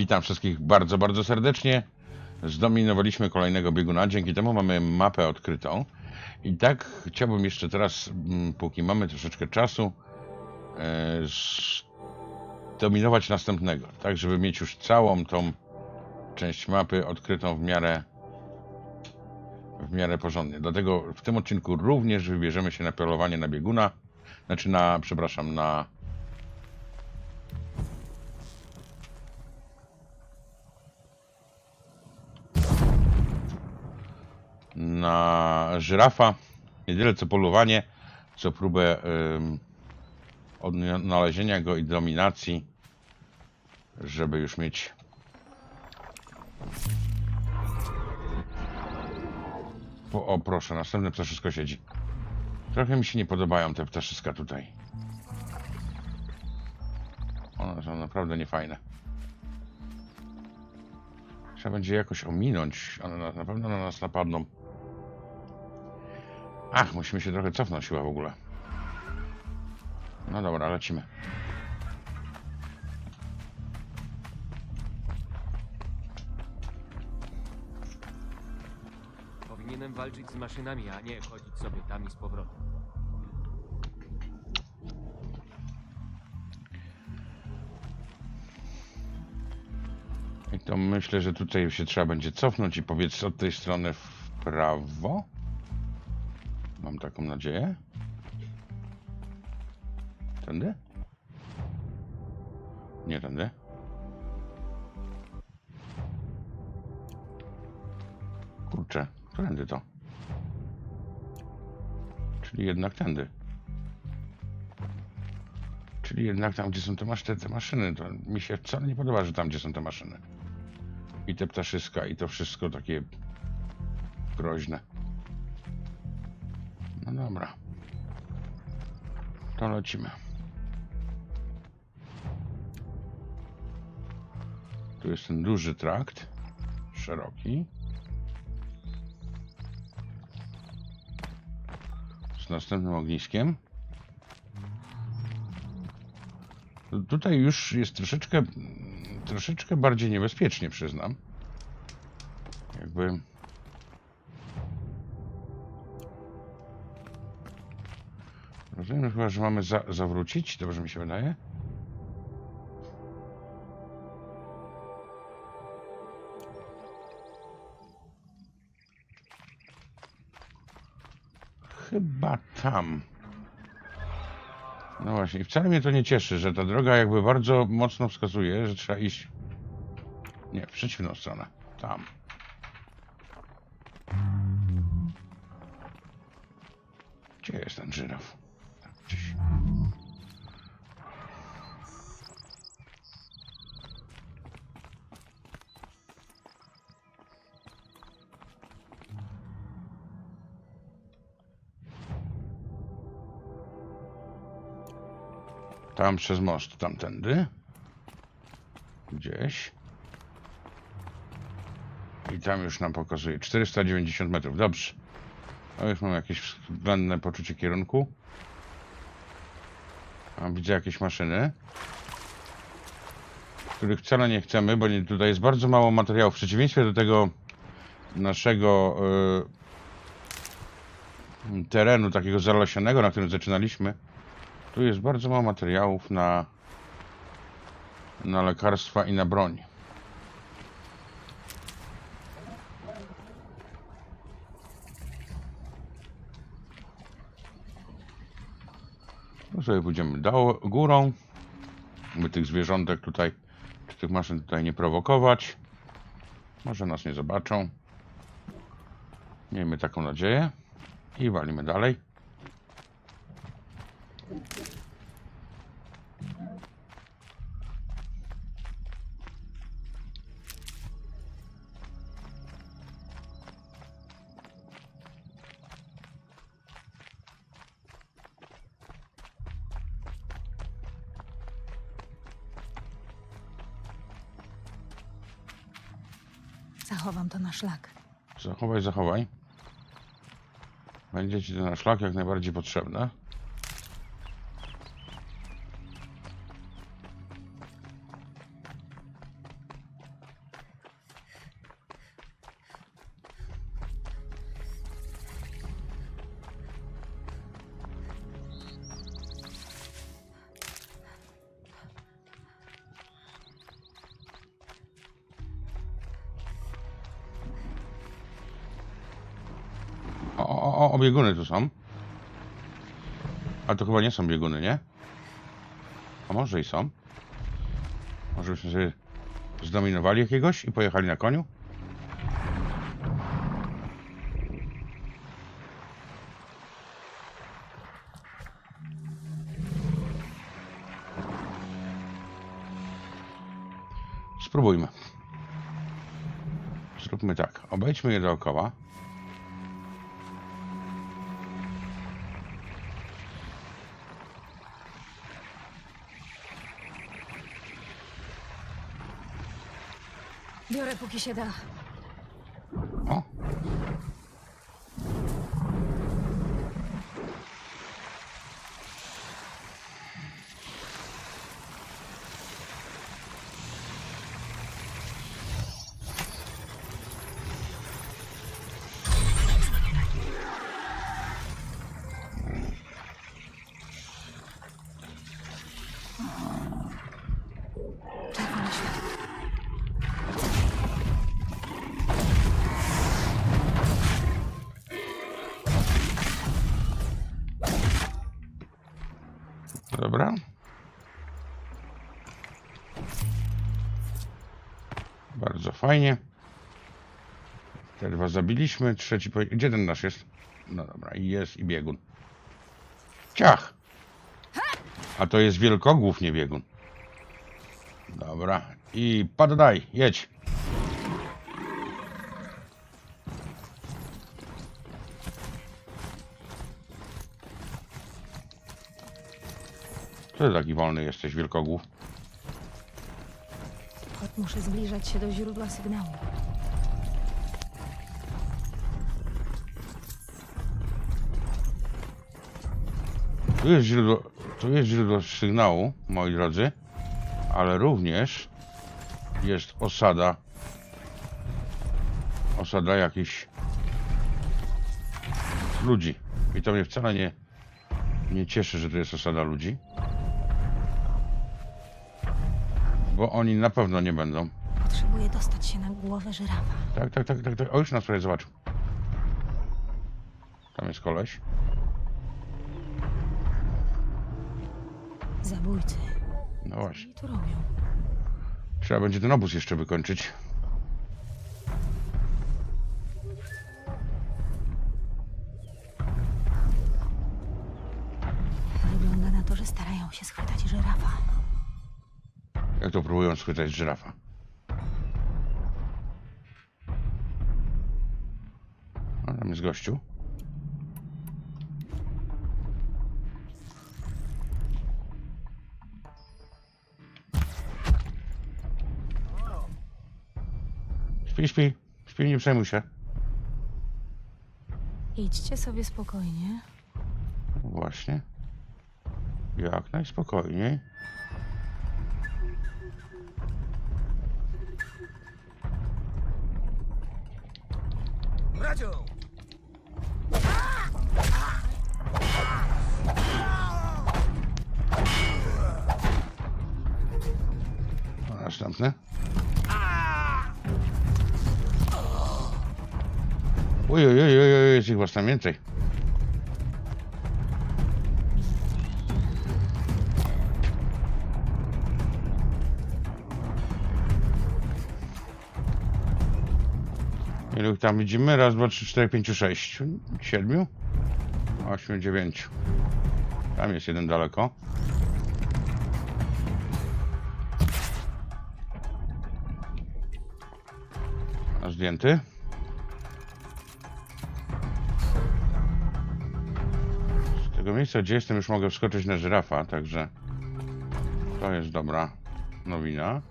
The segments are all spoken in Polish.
Witam wszystkich bardzo, bardzo serdecznie. Zdominowaliśmy kolejnego bieguna, dzięki temu mamy mapę odkrytą. I tak chciałbym jeszcze teraz, mm, póki mamy troszeczkę czasu, e, zdominować następnego, tak żeby mieć już całą tą część mapy odkrytą w miarę w miarę porządnie. Dlatego w tym odcinku również wybierzemy się na polowanie na bieguna, znaczy na, przepraszam, na na żyrafa. Nie tyle co polowanie, co próbę odnalezienia go i dominacji, żeby już mieć. O, o proszę, następne ptaszysko siedzi. Trochę mi się nie podobają te ptaszyska tutaj. One są naprawdę niefajne. Trzeba będzie jakoś ominąć. One na, na pewno na nas napadną. Ach, musimy się trochę cofnąć chyba w ogóle. No dobra, lecimy. Powinienem walczyć z maszynami, a nie chodzić sobie tam i z powrotem. I to myślę, że tutaj się trzeba będzie cofnąć i powiedz od tej strony w prawo. Taką nadzieję. Tędy? Nie tędy. Kurczę, którędy to? Czyli jednak tędy. Czyli jednak tam, gdzie są te, masz, te, te maszyny, to mi się wcale nie podoba, że tam, gdzie są te maszyny. I te ptaszyska, i to wszystko takie groźne. Dobra. To lecimy. Tu jest ten duży trakt. Szeroki. Z następnym ogniskiem. Tu- Tutaj już jest troszeczkę, troszeczkę bardziej niebezpiecznie, przyznam. Jakby. Rozumiem chyba, że mamy za, zawrócić, dobrze mi się wydaje. Chyba tam. No właśnie, wcale mnie to nie cieszy, że ta droga jakby bardzo mocno wskazuje, że trzeba iść. Nie, w przeciwną stronę. Tam. Gdzie jest ten żyraf? Tam przez most, tamtędy. Gdzieś. I tam już nam pokazuje 490 metrów. Dobrze. No już mam jakieś względne poczucie kierunku. A widzę jakieś maszyny. Których wcale nie chcemy, bo tutaj jest bardzo mało materiału. W przeciwieństwie do tego naszego y, terenu takiego zalesionego, na którym zaczynaliśmy. Tu jest bardzo mało materiałów na, na lekarstwa i na broń. No sobie pójdziemy górą, by tych zwierzątek tutaj, czy tych maszyn tutaj nie prowokować. Może nas nie zobaczą. Miejmy taką nadzieję. I walimy dalej. Zachowam to na szlak. Zachowaj, zachowaj. Będzie ci to na szlak jak najbardziej potrzebne. O, o bieguny tu są. Ale to chyba nie są bieguny, nie? A może i są? Może byśmy sobie zdominowali jakiegoś i pojechali na koniu? Spróbujmy. Zróbmy tak. Obejdźmy je dookoła. Biorę póki się da. O. Dobra. Bardzo fajnie. Te dwa zabiliśmy. Trzeci. poje- Gdzie ten nasz jest? No dobra, i jest i biegun. Ciach! A to jest wielkogłów, nie biegun. Dobra. I poddaj, jedź. Ty taki wolny jesteś, wielkogłów? Muszę zbliżać się do źródła sygnału. Tu jest źródło, tu jest źródło sygnału, moi drodzy, ale również jest osada. Osada jakichś ludzi. I to mnie wcale nie, nie cieszy, że tu jest osada ludzi. Bo oni na pewno nie będą. Potrzebuję dostać się na głowę żyrafa. Tak, tak, tak, tak, tak. O, już nas prawie zobaczył. Tam jest koleś. Zabójcy. No Co właśnie. oni tu robią? Trzeba będzie ten obóz jeszcze wykończyć. Wygląda na to, że starają się schwytać żyrafa. Jak to próbują schwytać żyrafa? A tam jest gościu. Śpi, śpi. Śpi, nie przejmuj się. Idźcie sobie spokojnie. Właśnie. Jak najspokojniej. Was tam więcej. Ilu tam widzimy? Raz, dwa, trzy, cztery, pięciu, sześć. Siedmiu? Ośmiu, dziewięciu. Tam jest jeden daleko. Zdjęty. Tego miejsca, gdzie jestem, już mogę wskoczyć na żyrafa, także to jest dobra nowina.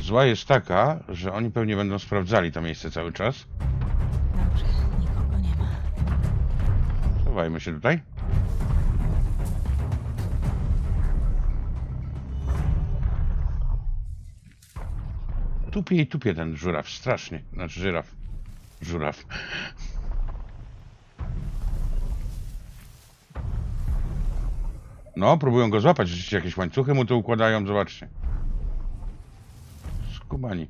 Zła jest taka, że oni pewnie będą sprawdzali to miejsce cały czas. Dobrze, nikogo nie ma. Chowajmy się tutaj. Tupie i tupie ten żuraw, strasznie. Znaczy żyraf. Żuraw. No, próbują go złapać. Rzeczywiście jakieś łańcuchy mu tu układają, zobaczcie. Skubani.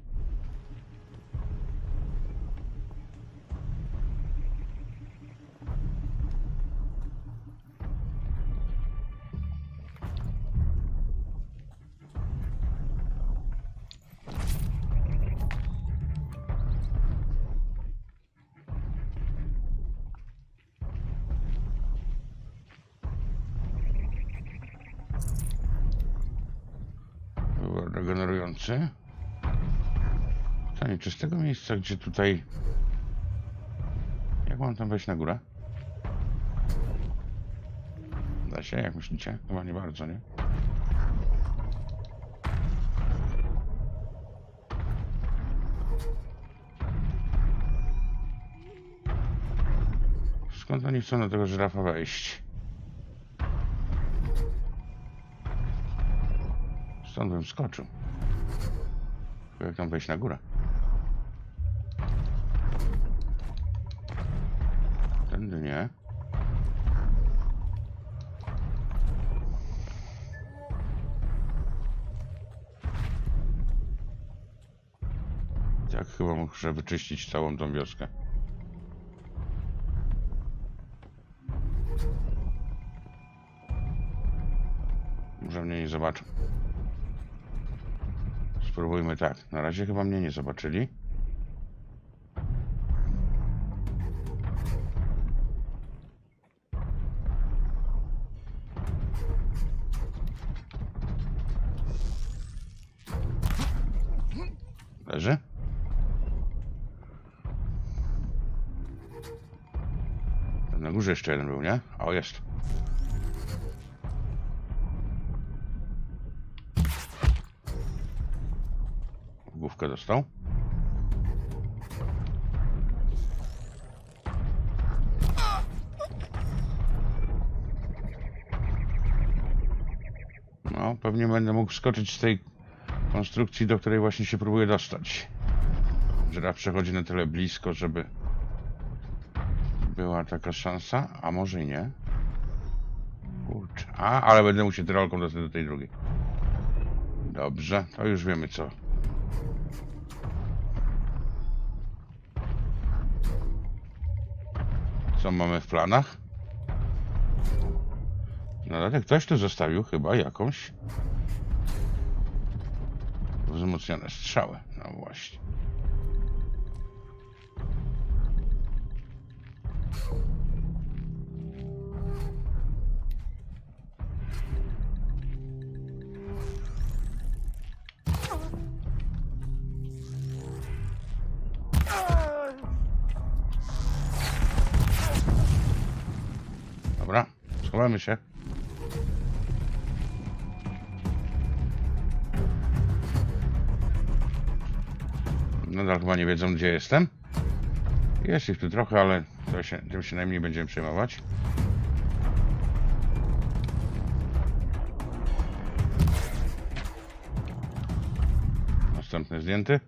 Miejsca, gdzie tutaj... Jak mam tam wejść na górę? Da się, jak myślicie? Chyba nie bardzo, nie? Skąd oni chcą na tego żyrafa wejść? Stąd bym skoczył. Jak tam wejść na górę? Muszę wyczyścić całą tą wioskę. Może mnie nie zobaczą. Spróbujmy tak. Na razie chyba mnie nie zobaczyli. Leży? Górze jeszcze jeden był, nie? O, jest. Główkę dostał. No, pewnie będę mógł skoczyć z tej konstrukcji, do której właśnie się próbuję dostać. Żyraf przechodzi na tyle blisko, żeby była taka szansa, a może i nie. Kurczę. A, ale będę musiał tyrolką dostać do tej drugiej. Dobrze, to już wiemy co. Co mamy w planach? No ale ktoś tu zostawił chyba jakąś wzmocnione strzały. No właśnie. Schowamy się. Nadal chyba nie wiedzą, gdzie jestem. Jest ich tu trochę, ale to się, tym się najmniej będziemy przejmować. Następny zdjęty.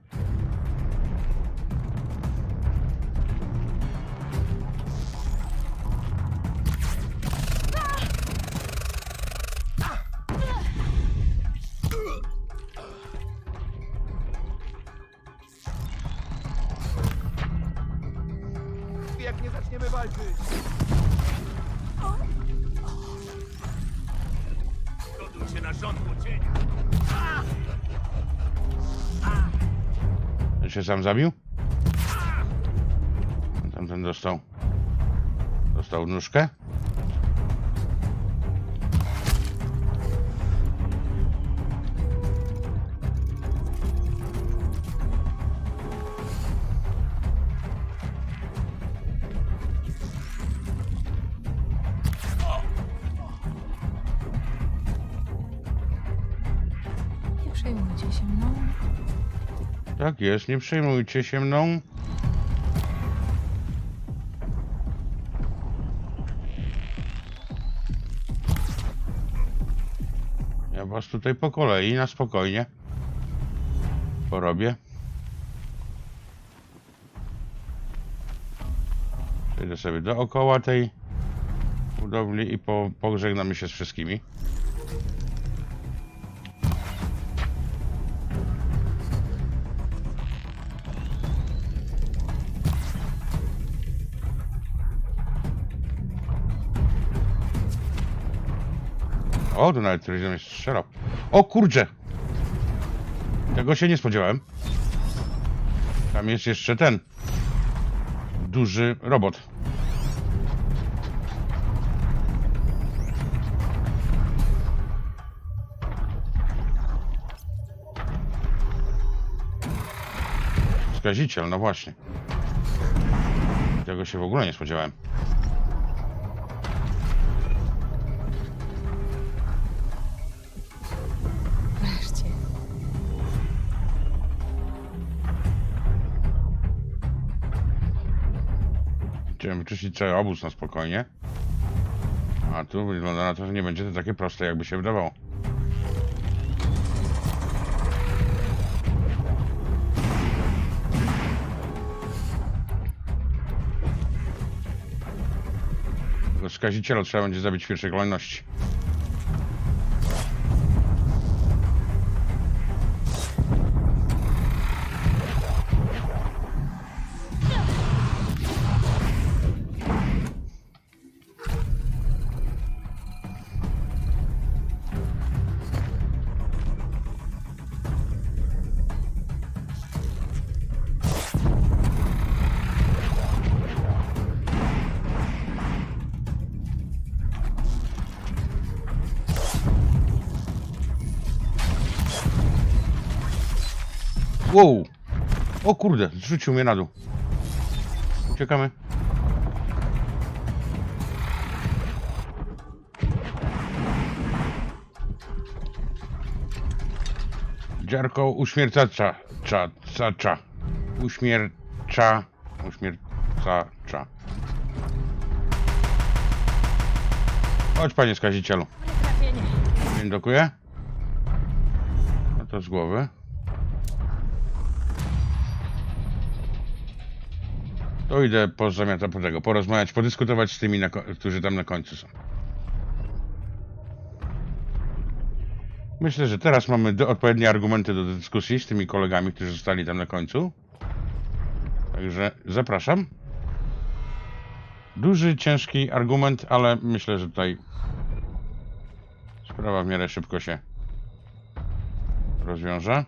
Zabił? Tamten dostał. Dostał nóżkę. Tak jest, nie przejmujcie się mną. Ja was tutaj po kolei, na spokojnie porobię. Przejdę sobie dookoła tej budowli i po, pożegnamy się z wszystkimi. O, tu nawet któryś do mnie strzelał. O kurczę! Tego się nie spodziewałem. Tam jest jeszcze ten. Duży robot. skaziciel, no właśnie. Tego się w ogóle nie spodziewałem. Chciałem wyczyścić cały obóz na spokojnie. A tu wygląda na to, że nie będzie to takie proste, jakby się wydawało. Skaziciela trzeba będzie zabić w pierwszej kolejności. Wow! O kurde, zrzucił mnie na dół. Uciekamy. Dziarko uśmiercacza, cza, ca, cza. Uśmiercza, uśmiercacza. Chodź panie skazicielu. Dokuje. No to z głowy. To idę pozamiata po tego, porozmawiać, podyskutować z tymi, którzy tam na końcu są. Myślę, że teraz mamy do, odpowiednie argumenty do dyskusji z tymi kolegami, którzy zostali tam na końcu. Także zapraszam. Duży, ciężki argument, ale myślę, że tutaj sprawa w miarę szybko się rozwiąże.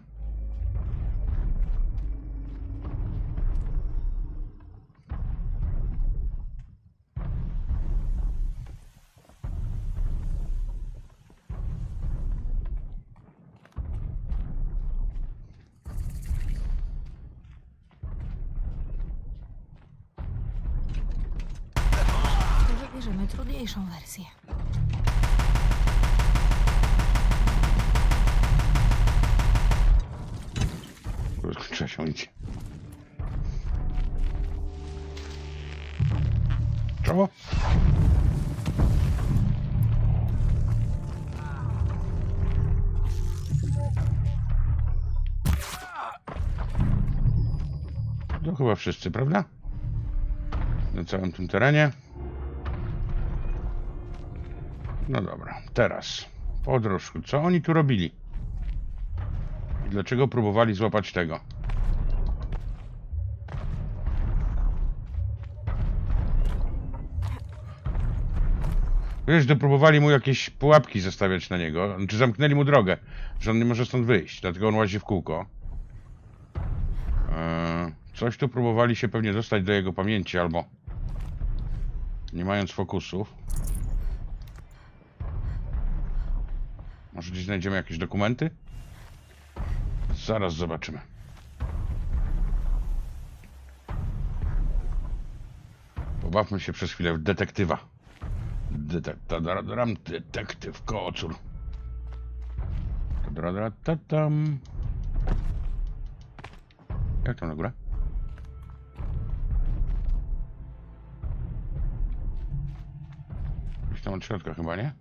Wszyscy, prawda? Na całym tym terenie. No dobra, teraz. Podróż. Co oni tu robili? I dlaczego próbowali złapać tego? Wiesz, że próbowali mu jakieś pułapki zastawiać na niego, czy zamknęli mu drogę, że on nie może stąd wyjść, dlatego on łazi w kółko. Eee, coś tu próbowali się pewnie dostać do jego pamięci, albo nie mając fokusów. Może gdzieś znajdziemy jakieś dokumenty? Zaraz zobaczymy. Pobawmy się przez chwilę w detektywa. Detektaram, detektyw kocur. Tadradratatam. Jak tam na górę? Tam od środka chyba, nie?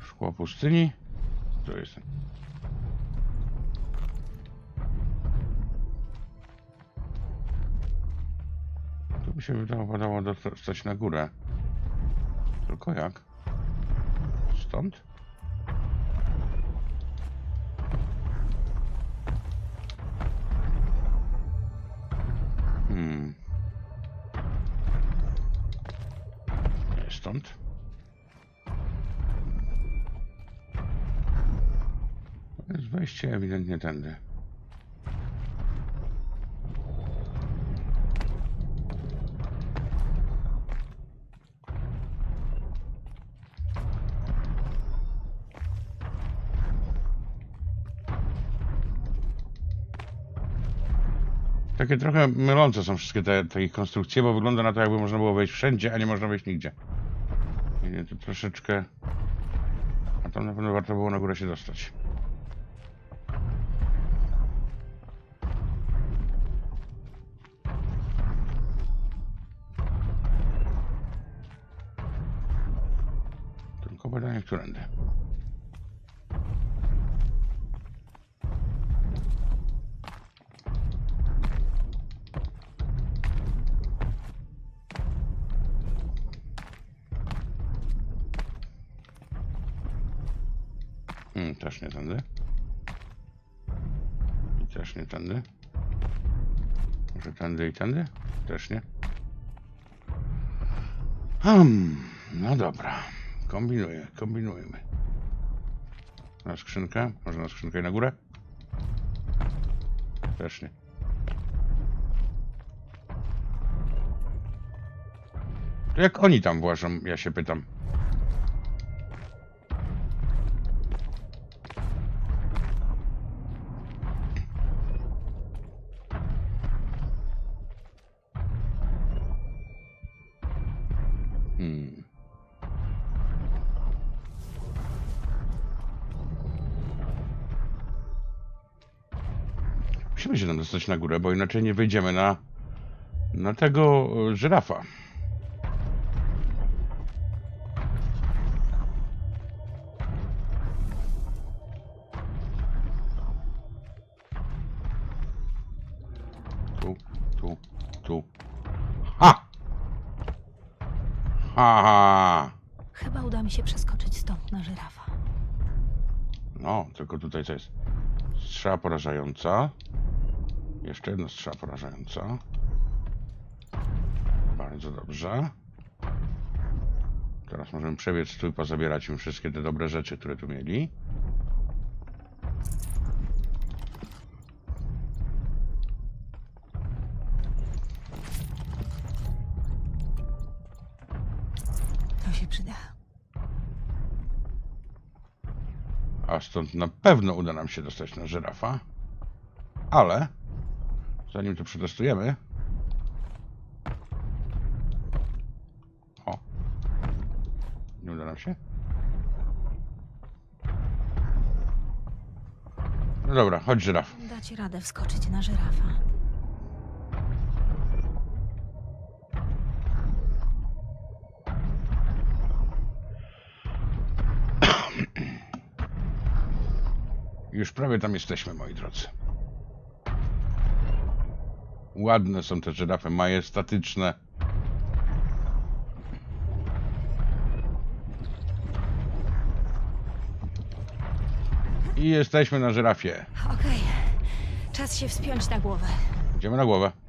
Szkło pustyni. To jest. Tu by się wydawało dostać na górę. Tylko jak? Stąd? się ewidentnie tędy. Takie trochę mylące są wszystkie te, te ich konstrukcje, bo wygląda na to, jakby można było wejść wszędzie, a nie można wejść nigdzie. Nie, to troszeczkę... A tam na pewno warto było na górę się dostać. Hmm, też nie tędy. I też nie tędy. Może tędy i tędy? Też nie. Hmm, no dobra. Kombinuję, kombinujemy. Na skrzynkę? Może na skrzynkę i na górę? Też nie. To jak oni tam włażą, ja się pytam. Musimy się tam dostać na górę, bo inaczej nie wyjdziemy na, na tego e, żyrafa. Tu, tu, tu. Ha! Ha, ha! Chyba uda mi się przeskoczyć stąd na żyrafa. No, tylko tutaj co jest? Strzała porażająca. Jeszcze jedna strzała porażająca. Bardzo dobrze. Teraz możemy przebiec tu i pozabierać im wszystkie te dobre rzeczy, które tu mieli. To się przyda. A stąd na pewno uda nam się dostać na żyrafa. Ale zanim to przetestujemy. O. Nie uda nam się? No dobra, chodź żyraf. Dacie radę wskoczyć na żyrafa. Już prawie tam jesteśmy, moi drodzy. Ładne są te żyrafy, majestatyczne. I jesteśmy na żyrafie. Okej. Czas się wspiąć na głowę. Idziemy na głowę.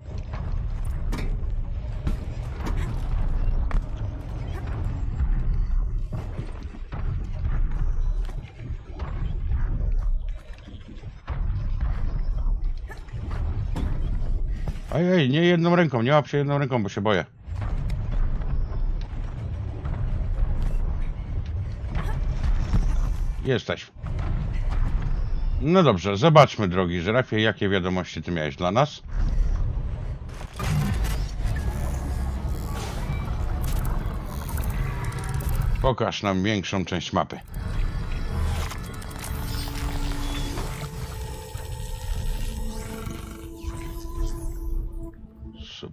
Ej, nie jedną ręką, nie łap się jedną ręką, bo się boję. Jesteś. No dobrze, zobaczmy, drogi żyrafie, jakie wiadomości ty miałeś dla nas. Pokaż nam większą część mapy.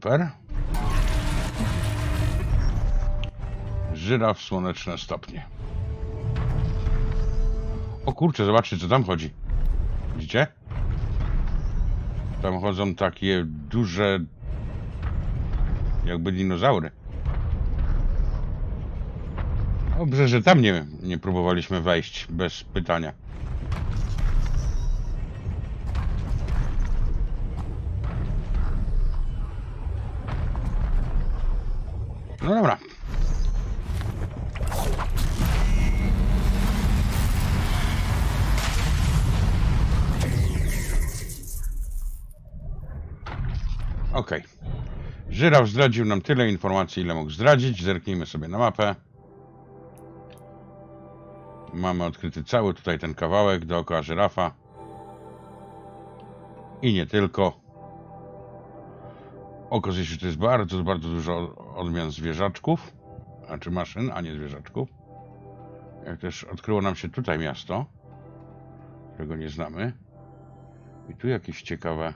Super. Żyraf słoneczne stopnie. O kurczę, zobaczcie co tam chodzi. Widzicie? Tam chodzą takie duże jakby dinozaury. Dobrze, że tam nie, nie próbowaliśmy wejść bez pytania. No dobra. Okej. Żyraf zdradził nam tyle informacji, ile mógł zdradzić. Zerknijmy sobie na mapę. Mamy odkryty cały tutaj ten kawałek dookoła żyrafa. I nie tylko. Okazuje się, że to jest bardzo, bardzo dużo odmian zwierzaczków, znaczy maszyn, a nie zwierzaczków. Jak też odkryło nam się tutaj miasto, którego nie znamy. I tu jakieś ciekawe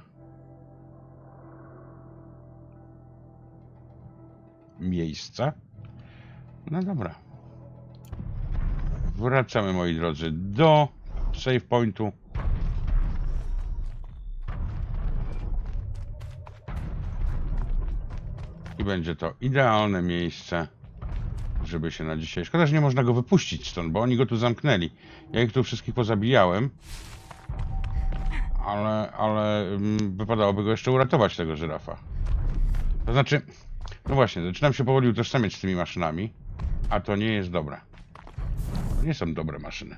miejsca. No dobra. Wracamy, moi drodzy, do save pointu. Będzie to idealne miejsce, żeby się na dzisiaj... Szkoda, że nie można go wypuścić stąd, bo oni go tu zamknęli. Ja ich tu wszystkich pozabijałem. Ale, ale mm, wypadałoby go jeszcze uratować, tego żyrafa. To znaczy, no właśnie, zaczynam się powoli utożsamiać z tymi maszynami, a to nie jest dobre. To nie są dobre maszyny.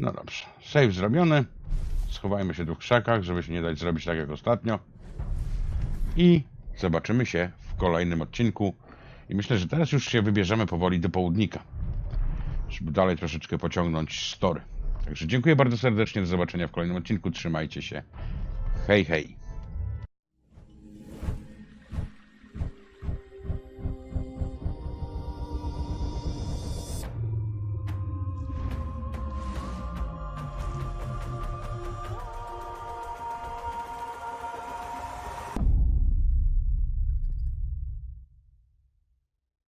No dobrze, save zrobiony. Schowajmy się tu w krzakach, żeby się nie dać zrobić tak jak ostatnio. I zobaczymy się w kolejnym odcinku. I myślę, że teraz już się wybierzemy powoli do południka, żeby dalej troszeczkę pociągnąć story. Także dziękuję bardzo serdecznie, do zobaczenia w kolejnym odcinku. Trzymajcie się. Hej, hej.